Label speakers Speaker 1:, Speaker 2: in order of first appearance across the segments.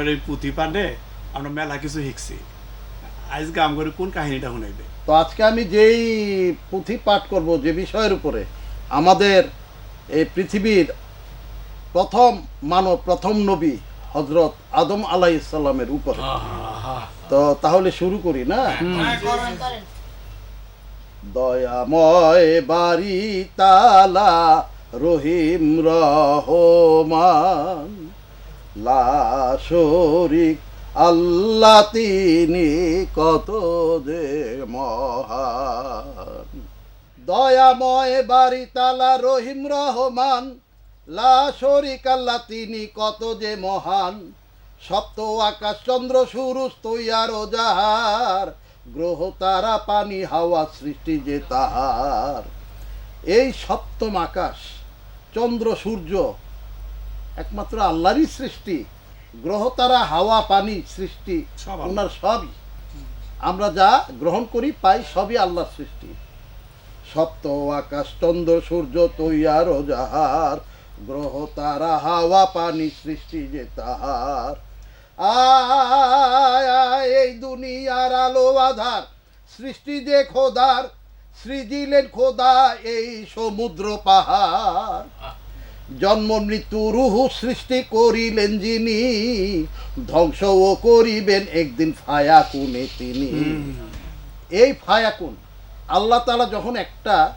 Speaker 1: আপনার এই পুঁথি পাণ্ডে আমরা মেলা কিছু শিখছি। আজ গাম করে কোন কাহিনীটা শুনাইবে?
Speaker 2: তো আজকে আমি যেই পুঁথি পাঠ করব যে বিষয়ের উপরে আমাদের এই পৃথিবীর প্রথম মানব প্রথম নবী হজরত আদম আলাই ইসলামের উপরে। তো তাহলে শুরু করি না?
Speaker 3: করেন। করেন।
Speaker 2: দয়াময় বাড়ি তালা রহিম রহমান। লা শরিক, আল্লাহ তিনি কত যে মহান। দয়াময় বাড়ি তালা রহিম রহমান, লা শরিক, আল্লাহ তিনি কত যে মহান। সপ্ত আকাশ চন্দ্র সুরুজ তৈয়ার ও যাহার, গ্রহ তারা পানি হাওয়া সৃষ্টি যে তাহার। এই সপ্তম আকাশ, চন্দ্র সূর্য একমাত্র আল্লাহরই সৃষ্টি। গ্রহ তারা হাওয়া পানি সৃষ্টি। ওনার সবই। আমরা যা গ্রহণ করি পাই সবই আল্লাহর সৃষ্টি। সপ্ত আকাশ চন্দ্র সূর্য তৈয়ার ও যাহার গ্রহ তারা হাওয়া পানি সৃষ্টি যে তাহার। আয় এই দুনিয়ার আলো আধার। সৃষ্টি যে খোদার সৃজিলেন খোদা এই সমুদ্র পাহাড়। জন্ম মৃত্যু রুহু সৃষ্টি করিলেন যিনি ধ্বংসও করিবেন একদিন ফায়া কুনে তিনি। এই ফায়াকুন আল্লাহ তালা যখন একটা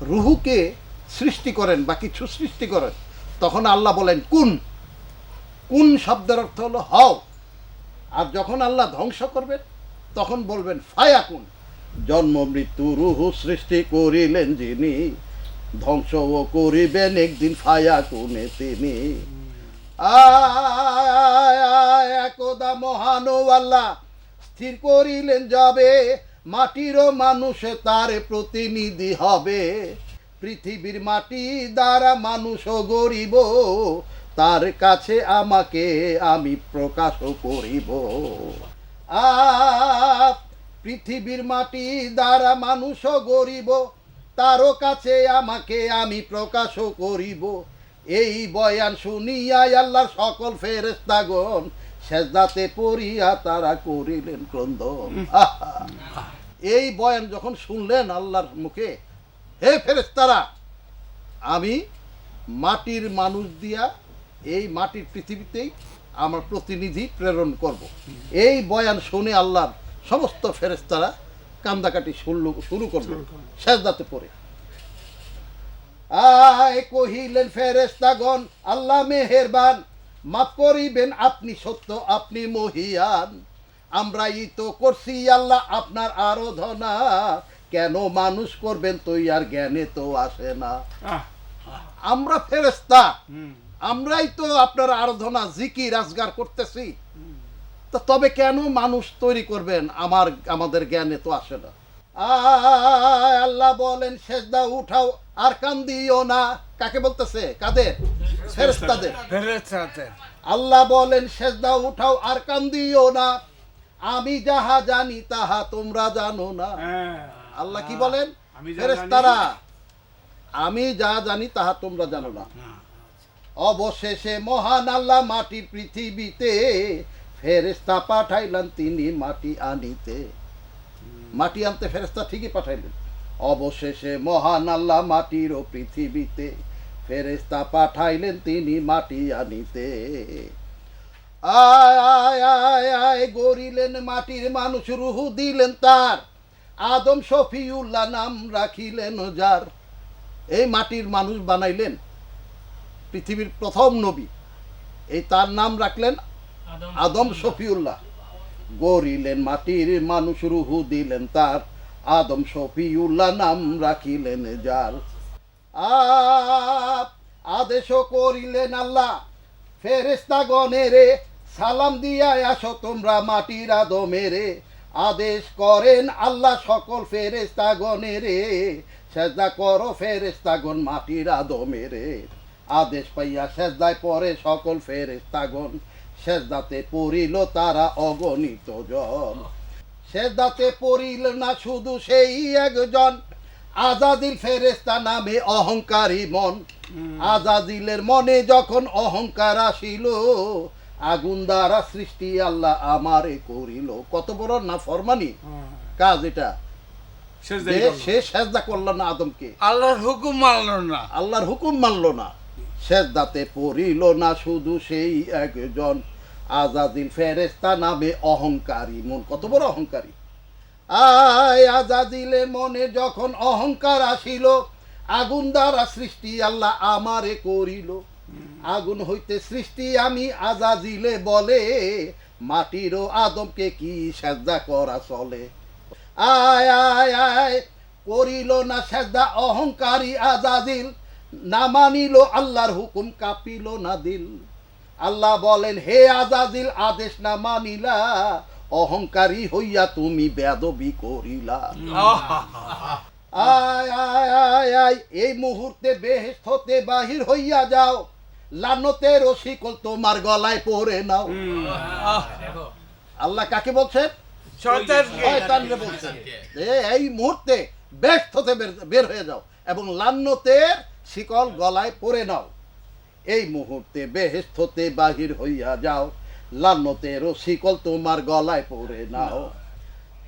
Speaker 2: রুহুকে সৃষ্টি করেন বা কিছু সৃষ্টি করেন তখন আল্লাহ বলেন কুন? কুন শব্দের অর্থ হলো হও। আর যখন আল্লাহ ধ্বংস করবেন তখন বলবেন ফায়াকুন জন্ম মৃত্যু রুহু সৃষ্টি করিলেন যিনি ধ্বংসও করিবেন, একদিন ফায়াকুনে তিনি। আয় আয়, একদা মহান স্থির করিলেন যাবে মাটিরও মানুষে তার প্রতিনিধি হবে। পৃথিবীর মাটি দ্বারা মানুষও গরিব, তার কাছে আমাকে আমি প্রকাশ করিব। আ, পৃথিবীর মাটি দ্বারা মানুষও গরিব তারও কাছে আমাকে আমি প্রকাশ করিব এই বয়ান শুনিয়া আল্লাহর সকল ফেরেস্তাগণ সেজদাতে পড়িয়া তারা করিলেন ক্রন্দন আহা! এই বয়ান যখন শুনলেন আল্লাহর মুখে হে ফেরেস্তারা আমি মাটির মানুষ দিয়া এই মাটির পৃথিবীতেই আমার প্রতিনিধি প্রেরণ করব। এই বয়ান শুনে আল্লাহর সমস্ত ফেরেস্তারা কান্দাকাটি শুরু শুরু করল। সেজদাতে পড়ে। আয় কহিলেন ফেরেস্তাগণ আল্লাহ মেহেরবান মাফ করিবেন আপনি সত্য আপনি মহিয়ান। আমরাই তো করছি আল্লাহ আপনার আরাধনা। কেন মানুষ করবেন তো আর জ্ঞানে তো আসে না। আমরা ফেরেস্তা আমরাই তো আপনার আরাধনা জিকি রাজগার করতেছি। তো তবে কেন মানুষ তৈরি করবেন? আমার আমাদের জ্ঞানে তো আসে না। আল্লাহ বলেন সেজদা উঠাও আর কান্দিও না। কাকে বলতেছে? কাদের? ফেরেস্তাদের আল্লাহ বলেন সেজদা উঠাও আর কান্দিও না। আমি যাহা জানি তাহা তোমরা জানো না।
Speaker 1: হ্যাঁ,
Speaker 2: আল্লাহ কি বলেন?
Speaker 1: আমি যা
Speaker 2: ফেরেস্তারা আমি যা জানি তাহা তোমরা জানো না।
Speaker 1: হ্যাঁ,
Speaker 2: অবশেষে মহান আল্লাহ মাটি পৃথিবীতে ফেরেস্তা পাঠাইলেন তিনি মাটি আনিতে। মাটি আনতে ফেরেস্তা ঠিকই পাঠাইলেন। অবশেষে মহান আল্লাহ মাটির ও পৃথিবীতে ফেরেস্তা পাঠাইলেন তিনি মাটি আনিতে। আয় আয় আয় আয় গড়িলেন মাটির মানুষ রুহু দিলেন তার। আদম শফিউল্লাহ নাম রাখিলেন যার। এই মাটির মানুষ বানাইলেন পৃথিবীর প্রথম নবী। এই তার নাম রাখলেন আদম শফিউল্লাহ। গরিলেন মাটির মানুষ রুহু দিলেন তার। আদম শফিউল্লাহ নাম রাখিলেন যার। আপ আদেশও করিলেন আল্লাহ ফেরেস্তা গণেরে সালাম দিয়া আসো তোমরা মাটির আদমেরে। আদেশ করেন আল্লাহ সকল ফেরেস্তা গণেরে সেজদা করো ফেরেস্তাগণ মাটির আদমেরে। আদেশ পাইয়া সেজদায় পরে সকল ফেরেস্তাগণ সেজদাতে পড়িল তারা অগণিত জন। সেজদাতে পড়িল না শুধু সেই একজন। আজাদিল ফেরেস্তা নামে অহংকারী মন। আজাদিলের মনে যখন অহংকার আসিল আগুন দ্বারা সৃষ্টি আল্লাহ আমারে করিল। কত বড় না ফরমানি? কাজ এটা। সে সেজদা করল না আদমকে।
Speaker 3: আল্লাহর হুকুম মানলো না।
Speaker 2: আল্লাহর হুকুম মানলো না। সেজদাতে পড়িল না শুধু সেই একজন। আজাদিল ফেরেস্তা নামে অহংকারী, মন কত বড় অহংকারী। আয় আজাদিলে মনে যখন অহংকার আসিল, আগুন দ্বারা সৃষ্টি আল্লাহ আমারে করিল। আগুন হইতে সৃষ্টি আমি আজাদিলে বলে মাটিরও আদমকে কি সেজদা করা চলে? আয় আয় আয়, করিল না সেজদা অহংকারী আজাদিল না মানিল আল্লাহর হুকুম কাঁপিল না দিল। আল্লাহ বলেন হে আজাদিল আদেশ না মানিলা অহংকারী হইয়া তুমি বেদবি করিলা। আয় আয় আয় আয় এই মুহূর্তে হতে বাহির হইয়া যাও। লানতের শিকল তোমার গলায় পরে নাও। আল্লাহ। কাকে বলছেন? এই মুহূর্তে ব্যস্ত হতে বের- বের হয়ে যাও এবং লান্নতের শিকল গলায় পরে নাও। এই মুহূর্তে বেহেস্ততে বাহির হইয়া যাও। লান্নতেরও শিকল তোমার গলায় পরে নাও।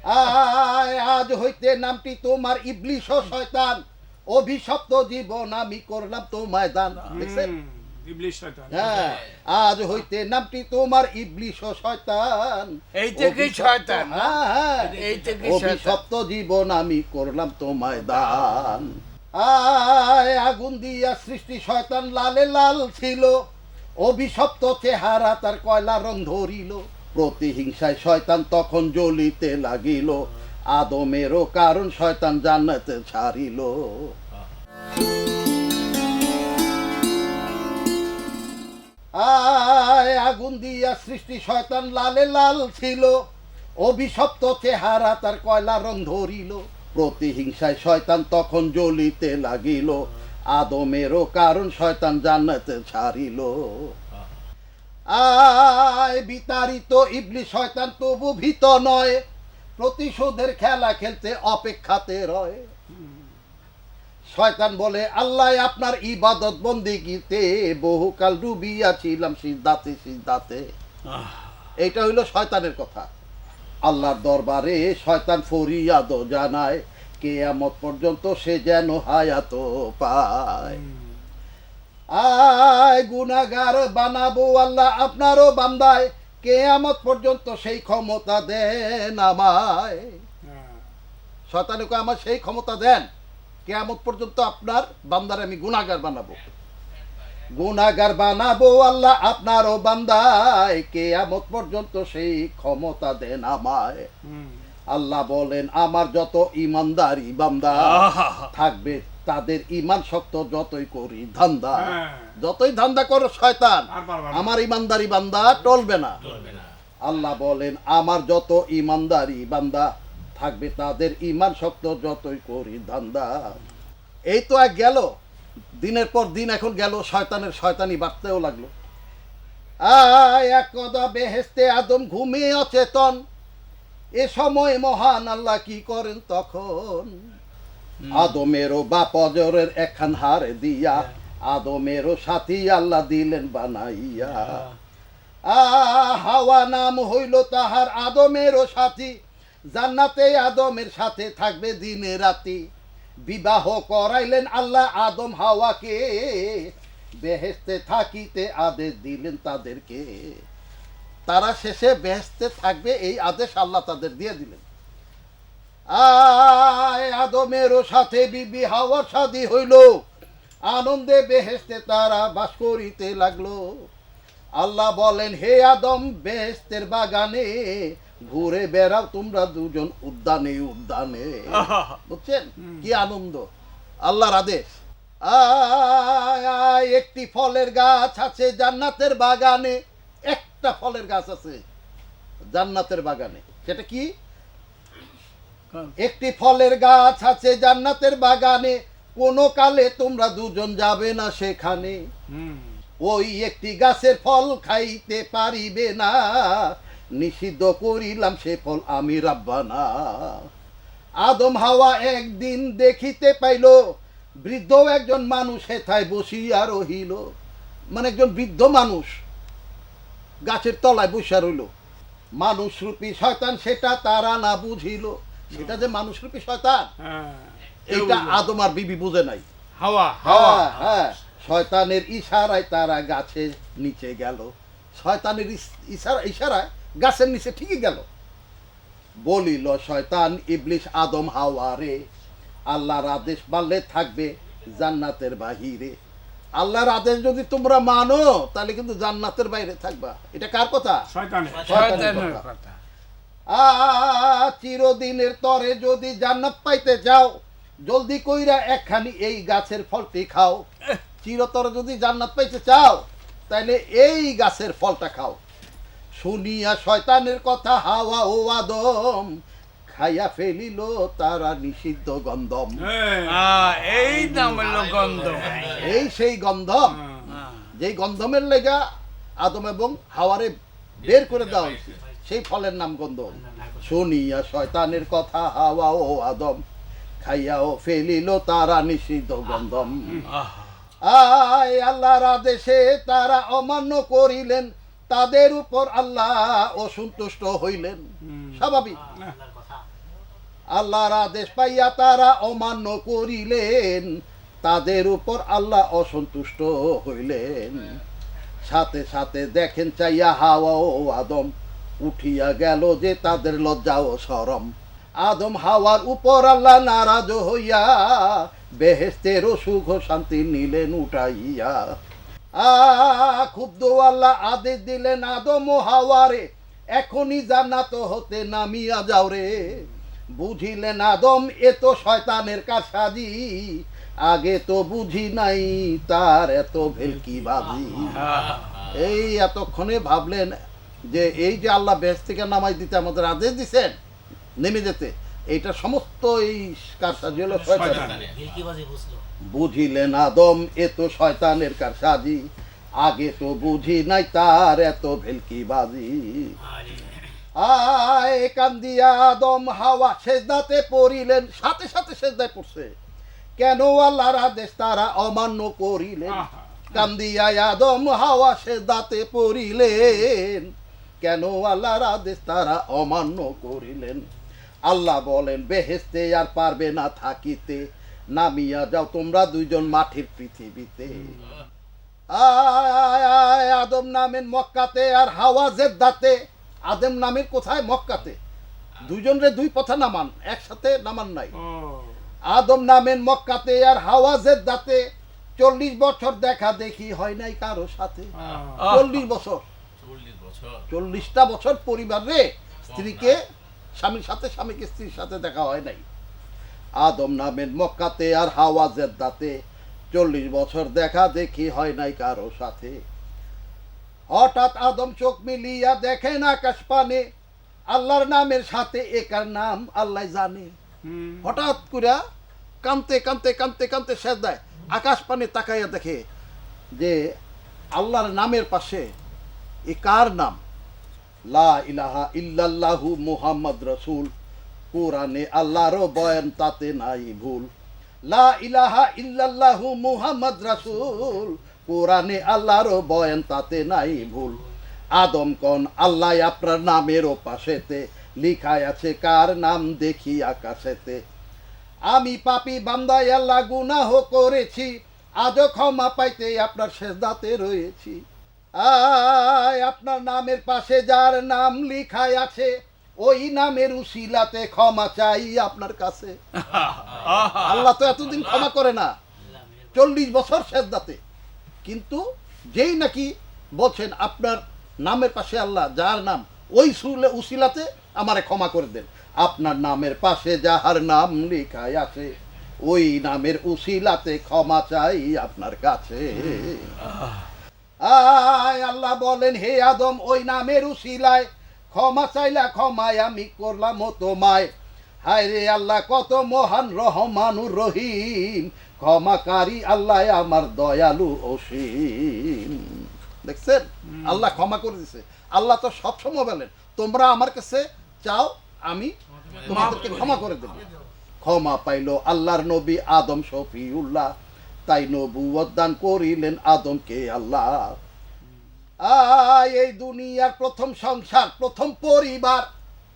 Speaker 2: আয় আজ হইতে নামটি তোমার ইবলিশ শয়তান। অভিশপ্ত জীবন আমি করলাম তোমায় দান। দেখছেন? হ্যাঁ আজ হইতে নামটি তোমার ইবলিশ শয়তান।
Speaker 3: এই
Speaker 2: অভিশপ্ত-
Speaker 3: শয়তান।
Speaker 2: হ্যাঁ হ্যাঁ। অভিশপ্ত জীবন আমি করলাম তোমায় দান। আয় আগুন দিয়া সৃষ্টি শয়তান লালে লাল ছিল। অভিশপ্ত চেহারা তার কয়লা রং ধরিল। প্রতিহিংসায় শয়তান তখন জ্বলিতে লাগিল। আদমেরও কারণ শয়তান জান্নাতে ছাড়িল। আয় আগুন দিয়া সৃষ্টি শয়তান লালে লাল ছিল। অভিশপ্ত চেহারা তার কয়লা রং ধরিল। প্রতিহিংসায় শয়তান তখন জ্বলিতে লাগিল। আদমেরও কারণ শয়তান জান্নাতে ছাড়িল। আয় বিতাড়িত ইবলি শয়তান তবু ভীত নয়। প্রতিশোধের খেলা খেলতে অপেক্ষাতে রয়। শয়তান বলে আল্লাহ আপনার ইবাদত বন্দিগিতে বহুকাল ডুবিয়াছিলাম সিদ্ধাতে সিদ্ধাতে। এইটা হইল শয়তানের কথা। আল্লাহর দরবারে শয়তান ফরিয়াদ জানায় কেয়ামত পর্যন্ত সে যেন হায়াত পায়। আয় গুনাগার বানাবো আল্লাহ আপনারও বান্দায় কেয়ামত পর্যন্ত সেই ক্ষমতা দেন আমায়।
Speaker 1: হ্যাঁ।
Speaker 2: শয়তানুকে আমার সেই ক্ষমতা দেন কেয়ামত পর্যন্ত আপনার বান্দার আমি গুনাগার বানাবো। গুনাগার বানাবো আল্লাহ আপনারও বান্দায়। কে আমত পর্যন্ত সেই ক্ষমতা দেন আমায়। আল্লাহ বলেন আমার যত ইমানদারি বান্দা থাকবে তাদের ইমান শক্ত যতই করি ধান্দা।
Speaker 1: হ্যাঁ।
Speaker 2: যতই ধান্দা করো শয়তান। আমার ইমানদারি বান্দা টলবে না। আল্লাহ বলেন আমার যত ইমানদারি বান্দা থাকবে তাদের ইমান শক্ত যতই করি ধান্দা। এই তো এক গেল। দিনের পর দিন এখন গেল শয়তানের শয়তানি বাড়তেও লাগল। আয় এক কদা বেহেস্তে আদম ঘুমিয়ে অচেতন। এ সময় মহান আল্লাহ কি করেন তখন? আদমেরও বা পজরের একখান হার দিয়া আদমেরও সাথী আল্লাহ দিলেন বানাইয়া। আহ, হাওয়া নাম হইল তাহার আদমেরও সাথী। জান্নাতে আদমের সাথে থাকবে দিনে রাতি। বিবাহ করাইলেন আল্লাহ আদম হাওয়াকে। বেহেস্তে থাকিতে আদেশ দিলেন তাদেরকে। তারা শেষে বেহেস্তে থাকবে এই আদেশ আল্লাহ তাদের দিয়ে দিলেন। আয় আদমেরও সাথে বিবি হাওয়ার শাদি হইল। আনন্দে বেহেস্তে তারা বাস করিতে লাগল। আল্লাহ বলেন, হে আদম বেহেস্তের বাগানে ঘুরে বেড়াও তোমরা দুজন উদ্যানে উদ্যানে। বুঝছেন? কি আনন্দ। আল্লাহর আদেশ। একটি ফলের গাছ আছে জান্নাতের বাগানে। একটা ফলের গাছ আছে জান্নাতের বাগানে। সেটা কি? একটি ফলের গাছ আছে জান্নাতের বাগানে। কোনো কালে তোমরা দুজন যাবে না সেখানে। ওই একটি গাছের ফল খাইতে পারিবে না। নিষিদ্ধ করিলাম সে ফল আমি রাব্বানা। আদম হাওয়া একদিন দেখিতে পাইল বৃদ্ধ একজন মানুষ হেথায় বসিয়া রহিল। মানে একজন বৃদ্ধ মানুষ গাছের তলায় বসে রইল। মানুষরূপী শয়তান সেটা তারা না বুঝিল। সেটা যে মানুষরূপী শয়তান
Speaker 1: হ্যাঁ
Speaker 2: এইটা আদম আর বিবি বুঝে নাই।
Speaker 3: হাওয়া হাওয়া।
Speaker 2: হ্যাঁ হ্যাঁ শয়তানের ইশারায় তারা গাছের নিচে গেল। শয়তানের ইশারা ইশারায় গাছের নিচে ঠিকই গেল। বলিল শয়তান ইবলিশ আদম হাওয়ারে আল্লাহর আদেশ মানলে থাকবে জান্নাতের বাহিরে। আল্লাহর আদেশ যদি তোমরা মানো তাহলে কিন্তু জান্নাতের বাইরে থাকবা। এটা কার কথা?
Speaker 1: শয়তানে
Speaker 2: শয়তানের
Speaker 3: শয়তানের
Speaker 2: কথা।
Speaker 3: কথা।
Speaker 2: আ চিরদিনের তরে যদি জান্নাত পাইতে যাও জলদি কইরা একখানি এই গাছের ফলটি খাও। চিরতরে যদি জান্নাত পাইতে চাও তাহলে এই গাছের ফলটা খাও। শুনিয়া শয়তানের কথা হাওয়া ও আদম খাইয়া ফেলিল তারা নিষিদ্ধ গন্ধম।
Speaker 1: হ্যাঁ।
Speaker 3: এই নাম হলো গন্ধ
Speaker 2: এই সেই গন্ধম।
Speaker 3: হ্যাঁ।
Speaker 2: যেই গন্ধমের লেগা আদম এবং হাওয়ারে বের করে দেওয়া হয়েছে সেই ফলের নাম গন্ধম। শুনিয়া শয়তানের কথা হাওয়া ও আদম খাইয়াও ফেলিল তারা নিষিদ্ধ গন্ধম। আয় আল্লাহর আদেশে তারা অমান্য করিলেন। তাদের উপর আল্লাহ অসন্তুষ্ট হইলেন। স্বাভাবিক। আল্লাহর আদেশ পাইয়া তারা অমান্য করিলেন। তাদের উপর আল্লাহ অসন্তুষ্ট হইলেন। সাথে সাথে দেখেন চাইয়া হাওয়া ও আদম উঠিয়া গেল যে তাদের লজ্জা ও সরম। আদম হাওয়ার উপর আল্লাহ নারাজ হইয়া বেহেস্তেরও সুখ শান্তি নিলেন উঠাইয়া। আ ক্ষুব্ধ আল্লাহ আদেশ দিলেন আদম হাওয়ারে এখনই জান্নাত হতে নামিয়া যাও রে। বুঝিলেন আদম এ তো শয়তানের কাছাজি আগে তো বুঝি নাই তার এত ভেলকি বাজি। এই এতক্ষণে ভাবলেন যে এই যে আল্লাহ বেশ থেকে নামাই দিতে আমাদের আদেশ দিছেন নেমে যেতে এইটা সমস্ত এই কারসাজি হলো শয়তান
Speaker 1: শয়তানের।
Speaker 4: ভেলকিবাজি বুঝলো।
Speaker 2: বুঝিলেন আদম এ তো শয়তানের কারসাজি আগে তো বুঝি নাই তার এত ভেলকি বাজি। আয় কান্দিয়া আদম হাওয়া সেজদাতে পড়িলেন সাথে সাথে সেজদায় পড়ছে। কেন আল্লাহর আদেশ তারা অমান্য করিলেন। কান্দিয়া আদম হাওয়া সেজদাতে পড়িলেন। কেন আল্লাহর আদেশ তারা অমান্য করিলেন? আল্লাহ বলেন বেহেস্তে আর পারবে না থাকিতে নামিয়া যাও তোমরা দুইজন মাটির পৃথিবীতে। আয় আয় আদম নামের মক্কাতে আর হাওয়া জেদ্দাতে। আদম নামের কোথায়? মক্কাতে। দুইজন রে দুই পথা নামান একসাথে নামান নাই। আদম নামেন মক্কাতে আর হাওয়া জেদ্দাতে চল্লিশ বছর দেখা দেখি হয় নাই কারও সাথে। চল্লিশ বছর।
Speaker 4: বছর।
Speaker 2: চল্লিশটা বছর পরিবার রে স্ত্রীকে স্বামীর সাথে স্বামীকে স্ত্রীর সাথে দেখা হয় নাই। আদম নামেন মক্কাতে আর হাওয়া জেদ্দাতে চল্লিশ বছর দেখা দেখি হয় নাই কারও সাথে। হঠাৎ আদম চোখ মিলিয়া দেখেন আকাশ পানে আল্লাহর নামের সাথে একার নাম আল্লাহ জানে। হঠাৎ করে কানতে কানতে কানতে কানতে শেষ দেয় আকাশ পানে তাকাইয়া দেখে যে আল্লাহর নামের পাশে এ কার নাম? লা ইলাহা ইল্লাল্লাহু মুহাম্মদ রসুল। কোরআনে আল্লাহর বয়ান তাতে নাই ভুল। লা ইলাহা ইল্লাল্লাহু মুহাম্মদ রাসূল। কোরআনে আল্লাহর বয়ান তাতে নাই ভুল। আদম কোন আল্লাহ আপনার নামের পাশেতে। লিখায় আছে কার নাম দেখি আকাশেতে। আমি পাপি বান্দায় আল্লাহ গুনাহ করেছি। আজও ক্ষমা পাইতে আপনার শেষদাতে রয়েছি। আয়, আপনার নামের পাশে যার নাম লিখায় আছে ওই নামের উসিলাতে ক্ষমা চাই আপনার কাছে। আল্লাহ তো এতদিন ক্ষমা করে না। চল্লিশ বছর শেষদাতে কিন্তু যেই নাকি বলছেন আপনার নামের পাশে আল্লাহ, যার নাম, ওই সুলে উসিলাতে আমারে ক্ষমা করে দেন। আপনার নামের পাশে যাহার নাম লেখায় আছে, ওই নামের উশিলাতে ক্ষমা চাই আপনার কাছে। আয়, আল্লাহ বলেন, হে আদম, ওই নামের উসিলায় ক্ষমা চাইলা ক্ষমায় আমি করলাম তোমায়। হায় রে আল্লাহ কত মহান রহমানুর রহিম। ক্ষমাকারী আল্লাহ আমার দয়ালু অসীম। দেখছেন? আল্লাহ ক্ষমা করে দিছে। আল্লাহ তো সবসময় বলেন তোমরা আমার কাছে চাও আমি তোমাদেরকে ক্ষমা করে দেব। ক্ষমা পাইল আল্লাহর নবী আদম শফিউল্লাহ। তাই নবুয়ত দান করিলেন আদমকে আল্লাহ। এই দুনিয়ার প্রথম সংসার প্রথম পরিবার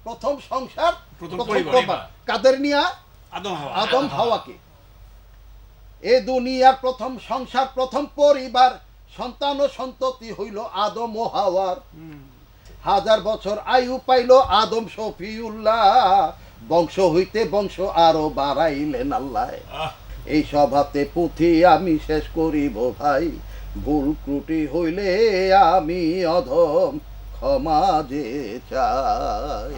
Speaker 2: প্রথম সংসার
Speaker 1: প্রথম পরিবার।
Speaker 2: কাদের নিয়া?
Speaker 1: আদম হাওয়া।
Speaker 2: আদম হাওয়াকে। এ দুনিয়ার প্রথম সংসার প্রথম পরিবার সন্তান ও সন্ততি হইল আদম ও হাওয়ার। হাজার বছর আয়ু পাইল আদম শফিউল্লাহ। বংশ হইতে বংশ আরও বাড়াইলেন আল্লাহ। এই সভাতে পুঁথি আমি শেষ করিব ভাই। ভুল ত্রুটি হইলে আমি অধম ক্ষমা যে চাই।